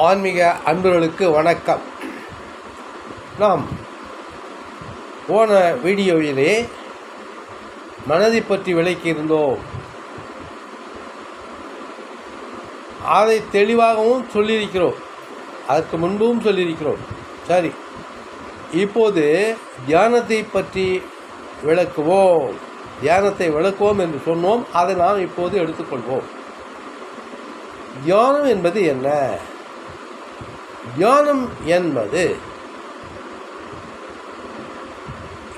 ஆன்மீக அன்பர்களுக்கு வணக்கம். நாம் போன வீடியோவிலே மனதை பற்றி விளக்கியிருந்தோம். அதை தெளிவாகவும் சொல்லியிருக்கிறோம். அதற்கு முன்பும் சொல்லியிருக்கிறோம். சரி இப்போது தியானத்தை பற்றி விளக்குவோம். தியானத்தை விளக்குவோம் என்று சொன்னோம். அதை நாம் இப்போது எடுத்துக்கொள்வோம். தியானம் என்பது என்ன? தியானம் என்பது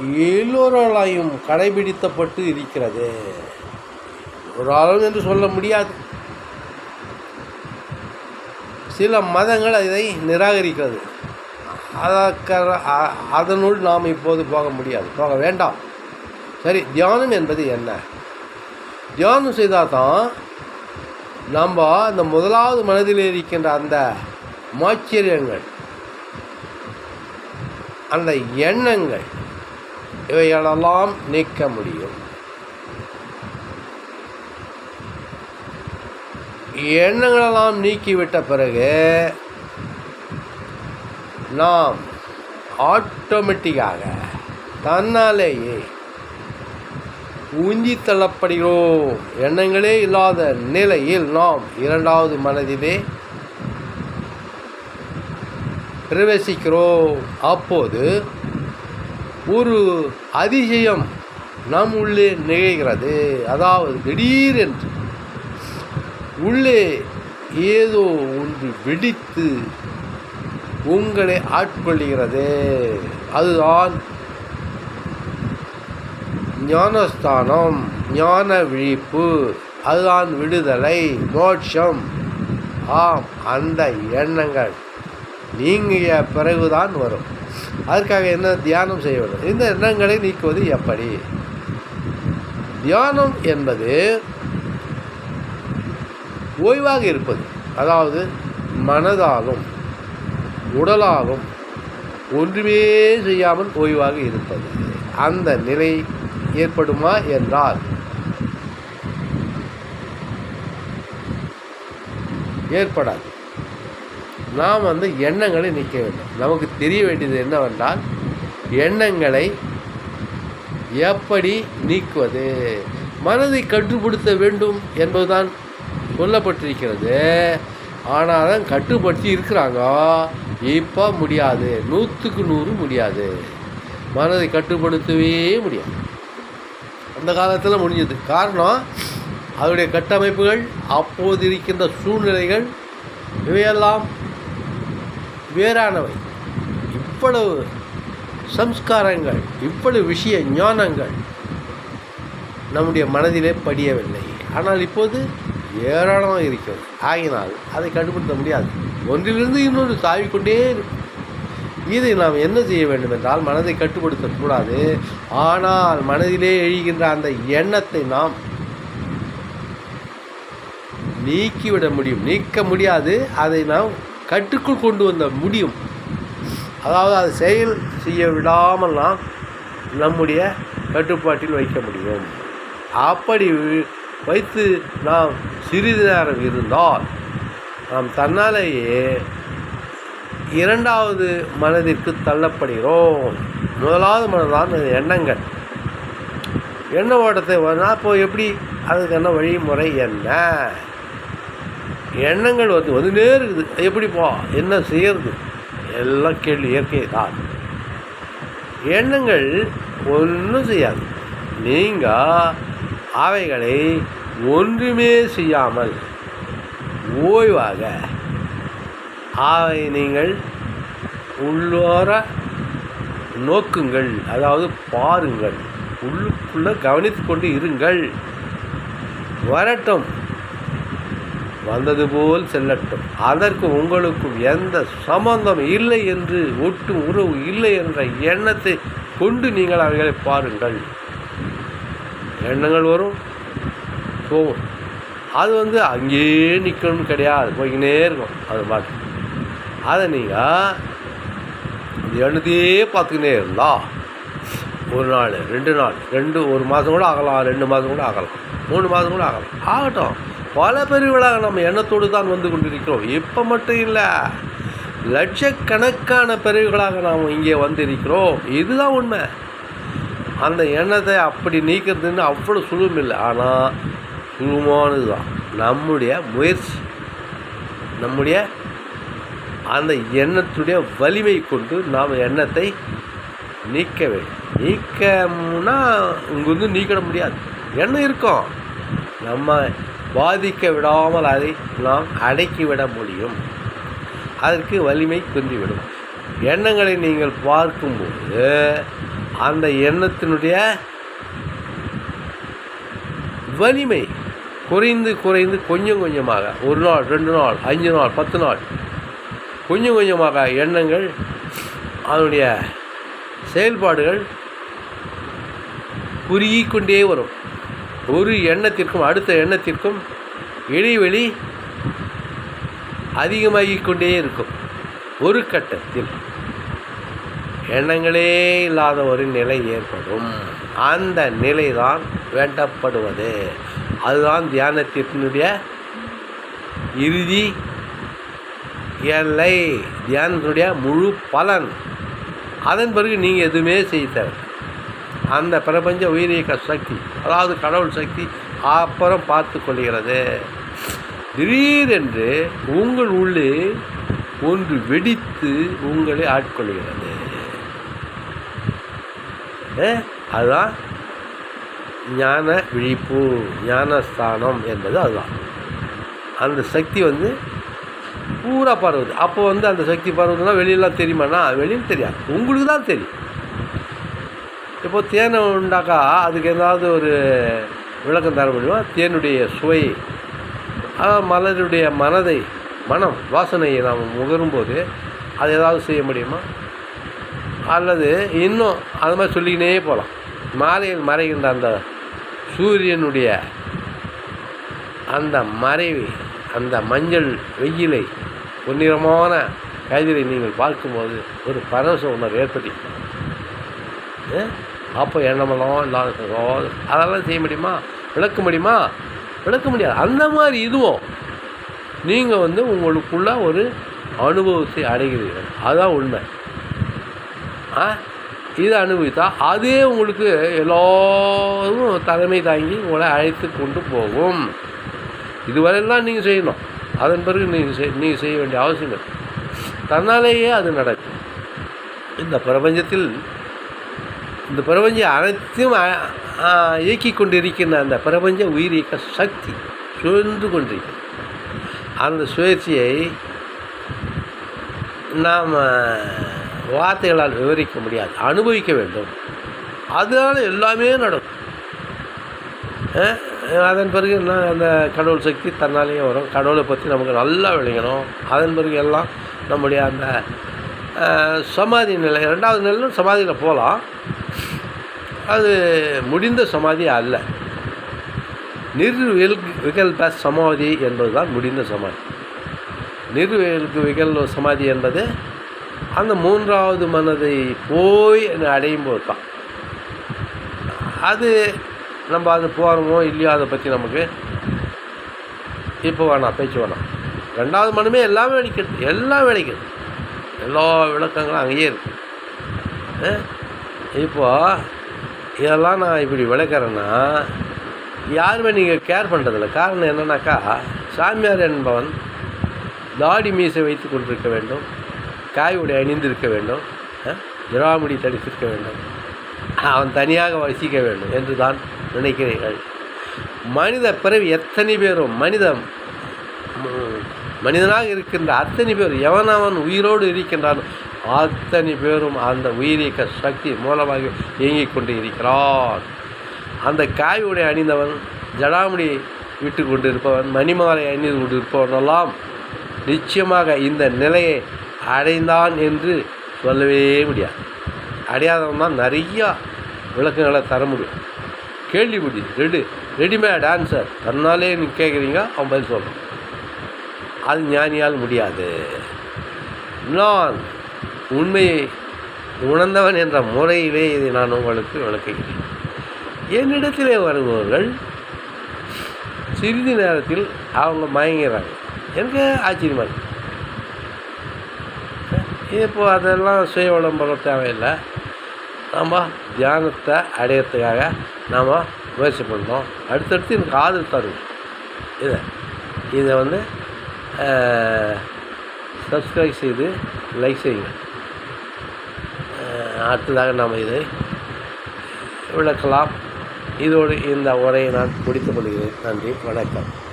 எல்லோராலையும் கடைபிடித்தப்பட்டு இருக்கிறது. ஒரு ஆளும் என்று சொல்ல முடியாது. சில மதங்கள் அதை நிராகரிக்கிறது. அதற்க அதனுள் நாம் இப்போது போக முடியாது. போக வேண்டாம். சரி தியானம் என்பது என்ன? தியானம் செய்தால் தான் நம்ம அந்த முதலாவது மனதில் இருக்கின்ற அந்த மாச்சரியங்கள் அந்த எண்ணங்கள் இவைகளெல்லாம் நீக்க முடியும். எண்ணங்களெல்லாம் நீக்கிவிட்ட பிறகு நாம் ஆட்டோமேட்டிக்காக தன்னாலேயே உந்தி தள்ளப்படுகிறோம். எண்ணங்களே இல்லாத நிலையில் நாம் இரண்டாவது மனதிலே பிரவேசிக்கிறோம். அப்போது ஒரு அதிசயம் நம் உள்ளே நிகழ்கிறது. அதாவது திடீரென்று உள்ளே ஏதோ ஒன்று வெடித்து உங்களை ஆட்கொள்கிறது. அதுதான் ஞானஸ்தானம் ஞான விழிப்பு. அதுதான் விடுதலை மோட்சம். ஆம் அந்த எண்ணங்கள். நீங்கிய பிறகுதான் வரும். அதற்காக என்ன தியானம் செய்ய வேண்டும் இந்த எண்ணங்களை நீக்குவது எப்படி? தியானம் என்பது ஓய்வாக இருப்பது. அதாவது மனதாலும் உடலாலும் ஒன்றுமே செய்யாமல் ஓய்வாக இருப்பது. அந்த நிலை ஏற்படுமா என்றால் ஏற்படாது. நாம் வந்து எண்ணங்களை நிற்க வேண்டும். நமக்கு தெரிய வேண்டியது என்னவென்றால் எண்ணங்களை எப்படி நீக்குவது? மனதை கட்டுப்படுத்த வேண்டும் என்பதுதான் சொல்லப்பட்டிருக்கிறது. ஆனாலும் கட்டுப்படுத்தி இருக்கிறாங்க. இப்போ முடியாது. நூற்றுக்கு நூறு முடியாது. மனதை கட்டுப்படுத்தவே முடியாது. அந்த காலத்தில் முடிஞ்சது. காரணம் அதனுடைய கட்டமைப்புகள் அப்போது இருக்கின்ற சூழ்நிலைகள் இவையெல்லாம் வேறானவை. இவ்வளவு சம்ஸ்காரங்கள் இவ்வளவு விஷய ஞானங்கள் நம்முடைய மனதிலே படியவில்லை. ஆனால் இப்போது ஏராளமாக இருக்கிறது. ஆகினால் அதை கட்டுப்படுத்த முடியாது. ஒன்றிலிருந்து இன்னொன்று தாவிக்கொண்டே இருக்கும். இதை நாம் என்ன செய்ய வேண்டும் என்றால் மனதை கட்டுப்படுத்தக்கூடாது ஆனால் மனதிலே எழுகின்ற அந்த எண்ணத்தை நாம் நீக்கிவிட முடியும். நீக்க முடியாது. அதை நாம் கட்டுக்குள் கொண்டு வந்த முடியும். அதாவது அதை செயல் செய்ய விடாமல் நாம் நம்முடைய கட்டுப்பாட்டில் வைக்க முடியும். அப்படி வைத்து நாம் சிறிது நேரம் இருந்தால் நாம் தன்னாலேயே இரண்டாவது மனதிற்கு தள்ளப்படுகிறோம். முதலாவது மனதான் எண்ணங்கள். எண்ண ஓட்டத்தை வரணும் அப்போ எப்படி அதுக்கான வழிமுறை என்ன? எண்ணங்கள் வந்து வந்துனே இருக்குது. எப்படி போ என்ன செய்யறது? எல்லாம் கேள்வி இயற்கை தான் எண்ணங்கள் ஒன்றும் செய்யாது. நீங்கள் அவைகளை ஒன்றுமே செய்யாமல் ஓய்வாக அவை நீங்கள் உள்ளோர நோக்குங்கள். அதாவது பாருங்கள். உள்ளுக்குள்ளே கவனித்து கொண்டு இருங்கள். வரட்டும். வந்தது போல் செல்லட்டும். அதற்கு உங்களுக்கும் எந்த சம்பந்தம் இல்லை என்று ஒட்டும் உறவு இல்லை என்ற எண்ணத்தை கொண்டு நீங்கள் அவைகளை பாருங்கள். எண்ணங்கள் வரும் போகும் அது வந்து அங்கேயே நிற்கணும்னு கிடையாது போய்கினே இருக்கும் அது பாட்டு. அதை நீங்கள் எழுதியே பார்த்துக்கினே இருந்தா ஒரு நாள் ரெண்டு நாள் ரெண்டு ஒரு மாதம் கூட ஆகலாம் ரெண்டு மாதம் கூட ஆகலாம் மூணு மாதம் கூட ஆகலாம். ஆகட்டும். பல பிரிவுகளாக நம்ம எண்ணத்தோடு தான் வந்து கொண்டிருக்கிறோம். இப்போ மட்டும் இல்லை லட்சக்கணக்கான பிரிவுகளாக நாம் இங்கே வந்திருக்கிறோம். இதுதான் உண்மை. அந்த எண்ணத்தை அப்படி நீக்கிறதுன்னு அவ்வளோ சுலபம் இல்லை. ஆனால் சுலபமானது தான் நம்முடைய முயற்சி நம்முடைய அந்த எண்ணத்துடைய வலிமை கொண்டு நாம் எண்ணத்தை நீக்க வேண்டும். நீக்கம்னா இங்கே வந்து நீக்கிட முடியாது. எண்ணம் இருக்கும். நம்ம பாதிக்க விடாமல் அதை நாம் அடக்கிவிட முடியும். அதற்கு வலிமை குந்திவிடும் எண்ணங்களை நீங்கள் பார்க்கும்போது அந்த எண்ணத்தினுடைய வலிமை குறைந்து குறைந்து கொஞ்சம் கொஞ்சமாக ஒரு நாள் ரெண்டு நாள் அஞ்சு நாள் பத்து நாள் கொஞ்சம் கொஞ்சமாக எண்ணங்கள் அதனுடைய செயல்பாடுகள் குறுகிக்கொண்டே வரும். ஒரு எண்ணத்திற்கும் அடுத்த எண்ணத்திற்கும் இடைவெளி அதிகமாகிக் கொண்டே இருக்கும். ஒரு கட்டத்தில் எண்ணங்களே இல்லாத ஒரு நிலை ஏற்படும். அந்த நிலை தான் வேண்டப்படுவது. அதுதான் தியானத்தினுடைய இறுதி எல்லை. தியானத்தினுடைய முழு பலன். அதன் பிறகு நீங்கள் எதுவுமே செய்ய தேவை அந்த பிரபஞ்ச உயிரியக்க சக்தி அதாவது கடவுள் சக்தி அப்புறம் பார்த்து கொள்கிறது. திடீரென்று உங்கள் உள்ளே ஒன்று வெடித்து உங்களை ஆட்கொள்கிறது. அதுதான் ஞான விழிப்பு ஞானஸ்தானம் என்பது அதுதான். அந்த சக்தி வந்து பூரா பரவுது. அப்போ வந்து அந்த சக்தி பரவுதுன்னா வெளியெல்லாம் தெரியுமாண்ணா? வெளியில் தெரியாது. உங்களுக்கு தான் தெரியும். இப்போது தேனை உண்டாக்கா அதுக்கு ஏதாவது ஒரு விளக்கம் தர முடியுமா? தேனுடைய சுவை மலருடைய மனதை மனம் வாசனையை நாம் முகரும்போது அது ஏதாவது செய்ய முடியுமா? அல்லது இன்னும் அது மாதிரி சொல்லிக்கினே போகலாம். மாலையில் மறைகின்ற அந்த சூரியனுடைய அந்த மறைவு அந்த மஞ்சள் வெயிலை பொன்னிறமான கைதிலை நீங்கள் பார்க்கும்போது ஒரு பரவச உணர்வு ஏற்பட்டு அப்போ எண்ணமெல்லாம் இல்லாத அதெல்லாம் செய்ய முடியுமா? விளக்க முடியுமா? விளக்க முடியாது. அந்த மாதிரி இதுவும் நீங்கள் வந்து உங்களுக்குள்ள ஒரு அனுபவத்தை அடைகிறீர்கள். அதுதான் உண்மை. ஆ? இதை அனுபவித்தா அதே உங்களுக்கு எல்லோரும் தலைமை தாங்கி உங்களை அழைத்து கொண்டு போகும். இதுவரையெல்லாம் நீங்கள் செய்யணும். அதன் பிறகு நீங்கள் செய் நீங்கள் செய்ய வேண்டிய அவசியம் இல்லை தன்னாலேயே அது நடக்கும். இந்த பிரபஞ்சத்தில் இந்த பிரபஞ்சம் அனைத்தையும் இயக்கி கொண்டிருக்கின்ற அந்த பிரபஞ்ச உயிரியக்க சக்தி சுழன்று கொண்டிருக்கிறது. அந்த சுழற்சியை நாம் வார்த்தைகளால் விவரிக்க முடியாது அனுபவிக்க வேண்டும். அதனால் எல்லாமே நடக்கும். அதன் பிறகு என்ன அந்த கடவுள் சக்தி தன்னாலேயே வரும். கடவுளை பற்றி நமக்கு நல்லா விளங்கணும். அதன் பிறகு எல்லாம் நம்முடைய அந்த சமாதி நிலை ரெண்டாவது நிலையில் சமாதியில் போகலாம். அது முடிந்த சமாதி அல்ல. நிர்வில் விகல்ப சமாதி என்பதுதான் முடிந்த சமாதி. நிர்வியலுக்கு விகல் சமாதி என்பது அந்த மூன்றாவது மனதை போய் அடையும் போது தான் அது நம்ம அது போகிறோமோ இல்லையோ அதை பற்றி நமக்கு இப்போ வேணாம் பேச்சு வேணாம். ரெண்டாவது மனமே எல்லாமே வெடிக்கிறது எல்லாம் வெடிக்கிறது எல்லா விளக்கங்களும் அங்கேயே இருக்குது இப்போது இதெல்லாம் நான் இப்படி விளக்கிறேன்னா யாருமே நீங்கள் கேர் பண்ணுறதில்ல காரணம் என்னன்னாக்கா சாமியார் என்பவன் தாடி மீசை வைத்து கொண்டிருக்க வேண்டும் காய் உடை அணிந்திருக்க வேண்டும் அஹ், தடித்திருக்க வேண்டும் அவன் தனியாக வசிக்க வேண்டும் என்று தான் நினைக்கிறீர்கள். மனித பிறவி எத்தனை பேரும் மனிதம் மனிதனாக இருக்கின்ற அத்தனை பேர் எவன் அவன் உயிரோடு இருக்கின்றான் அத்தனை பேரும் அந்த உயிரியக்க சக்தி மூலமாக இயங்கிக் கொண்டு இருக்கிறான் அந்த காய் உடை அணிந்தவன் ஜடாமுடி விட்டு கொண்டு இருப்பவன் மணிமாலை அணிந்து கொண்டு இருப்பவனெல்லாம் நிச்சயமாக இந்த நிலையை அடைந்தான் என்று சொல்லவே முடியாது. அடையாதவன் தான் நிறையா விளக்கங்களை தர முடியும். கேள்விப்படி ரெடி ரெடிமேட் ஆன்சர் தன்னாலே நீ கேட்குறீங்க அவன் பதில் சொல்லணும் அது ஞானியால் முடியாது. நான் உண்மையை உணர்ந்தவன் என்ற முறையிலே இதை நான் உங்களுக்கு விளக்குகிறேன். என்னிடத்திலே வருபவர்கள் சிறிது நேரத்தில் அவங்க மயங்கிறாங்க எனக்கு ஆச்சரியமாக இருக்குது இப்போ அதெல்லாம் சுய விளம்பரம் தேவையில்லை. நம்ம தியானத்தை அடையிறதுக்காக நாம் முயற்சி பண்ணோம் அடுத்தடுத்து எனக்கு ஆதரவு தரும் இதை இதை வந்து சப்ஸ்கிரைப் செய்து லைக் செய்யுங்க. அடுத்ததாக நாம் இதை விளக்கலாம். இதோடு இந்த உரையை நான் முடித்துக் கொள்கிறேன். நன்றி வணக்கம்.